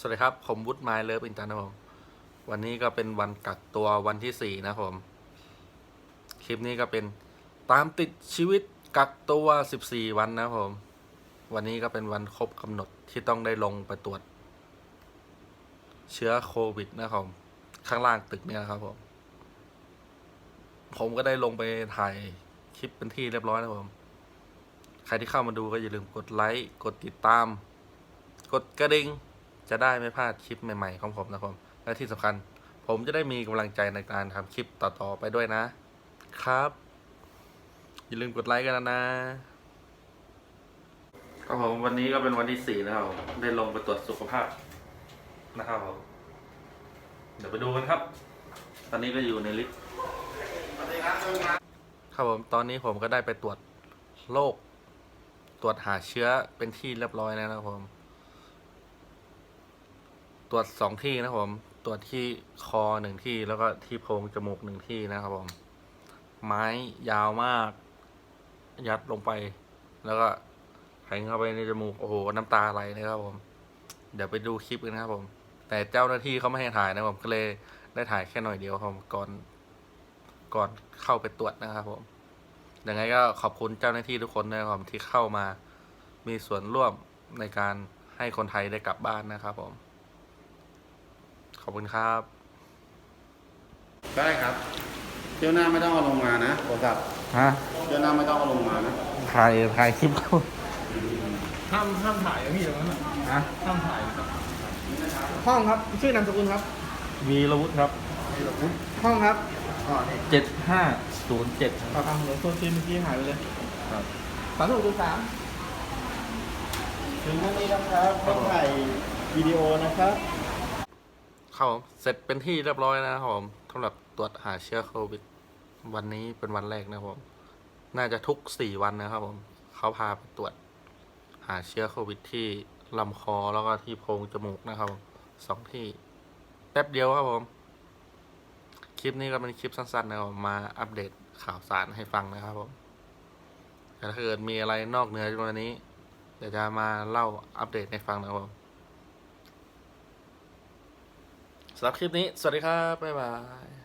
สวัสดีครับ ผมวุฒิไมล์เลิฟอินเตอร์นะครับผมวันนี้ก็เป็นวันกักตัววันที่สี่นะครับผม คลิปนี้ก็เป็นตามติดชีวิตกักตัวสิบสี่วันนะครับผม วันนี้ก็เป็นวันครบกำหนดที่ต้องได้ลงไปตรวจ เชื้อโควิดนะครับผม ข้างล่างตึกเนี่ยครับผม ผมก็ได้ลงไปถ่ายคลิปเป็นที่เรียบร้อยนะครับผม ใครที่เข้ามาดูก็อย่าลืมกดไลค์ กดติดตาม กดกระดิ่ง จะได้ไม่พลาดคลิปใหม่ๆของผมนะครับผมและที่สำคัญ ผมจะได้มีกำลังใจในการทำคลิปต่อๆไปด้วยนะ ครับ อย่าลืมกดไลค์กันนะนะครับผมวันนี้ก็เป็นวันที่สี่นะครับผมได้ลงไปตรวจสุขภาพนะครับผมเดี๋ยวไปดูกันครับ ตอนนี้ก็อยู่ในลิฟต์ครับผมตอนนี้ผมก็ได้ไปตรวจโรคตรวจหาเชื้อเป็นที่เรียบร้อยแล้วนะครับผม ตรวจสองที่นะครับผม ตรวจที่คอหนึ่งที่แล้วก็ที่โพรงจมูกหนึ่งที่นะครับผม ไม้ยาวมาก ยัดลงไป แล้วก็แทงเข้าไปในจมูก โอ้โห น้ำตาไหลนะครับผม เดี๋ยวไปดูคลิปกันนะครับผม แต่เจ้าหน้าที่เขาไม่ให้ถ่ายนะครับผม ก็เลยได้ถ่ายแค่หน่อยเดียวครับก่อน ก่อนเข้าไปตรวจนะครับผม ยังไงก็ขอบคุณเจ้าหน้าที่ทุกคนนะครับผมที่เข้ามา มีส่วนร่วมในการให้คนไทยได้กลับบ้านนะครับผม อบคุณครับ ได้ครับเที่ยวหน้าไม่ต้องเอาลงมานะโทรศัพท์ฮะเที่ยวหน้าไม่ต้องเอาลงมานะถ่ายถ่ายคลิปห้ามห้ามถ่ายนะพี่ตรงนั้นน่ะฮะห้ามถ่ายนะครับห้องครับชื่อนามสกุลครับ วีรวุฒิครับห้องครับอ๋อนี่เจ็ดห้าศูนย์เจ็ดปากกาหัวโซนซีเมื่อกี้หายไปเลยครับ สามสิบหกจุดสามถึงวันนี้นะครับต้องถ่ายวิดีโอนะครับ ครับผมเสร็จเป็นที่เรียบร้อยนะครับผมสำหรับตรวจหาเชื้อโควิด วันนี้เป็นวันแรกนะครับผมน่าจะทุกสี่วันนะครับผมเขาพาไปตรวจ หาเชื้อโควิดที่ลำคอแล้วก็ที่โพรงจมูกนะครับสองที่แป๊บเดียวครับผม คลิปนี้ก็เป็นคลิปสั้นๆนะครับผมมาอัปเดตข่าวสารให้ฟังนะครับผมแต่ถ้าเกิดมีอะไรนอกเหนือจากวันนี้เดี๋ยวจะมาเล่าอัปเดตให้ฟังนะครับผม สำหรับคลิปนี้ สวัสดีครับ บ๊ายบาย